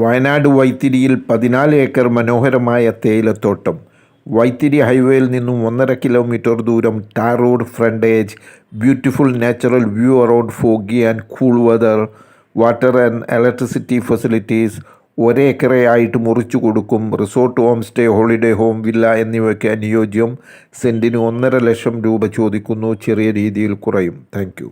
വയനാട് വൈത്തിരിയിൽ പതിനാല് ഏക്കർ മനോഹരമായ തേയിലത്തോട്ടം. വൈത്തിരി ഹൈവേയിൽ നിന്നും ഒന്നര കിലോമീറ്റർ ദൂരം tar road frontage beautiful natural view around foggy and cool weather water and electricity facilities ഒരേ ആയിട്ട് മുറിച്ചു കൊടുക്കും resort home stay holiday home villa എന്നിവയ്ക്ക് അനുയോജ്യം സെന്റിന് ഒന്നര ലക്ഷം രൂപ ചോദിക്കുന്നു ചെറിയ രീതിയിൽ കുറയും. താങ്ക്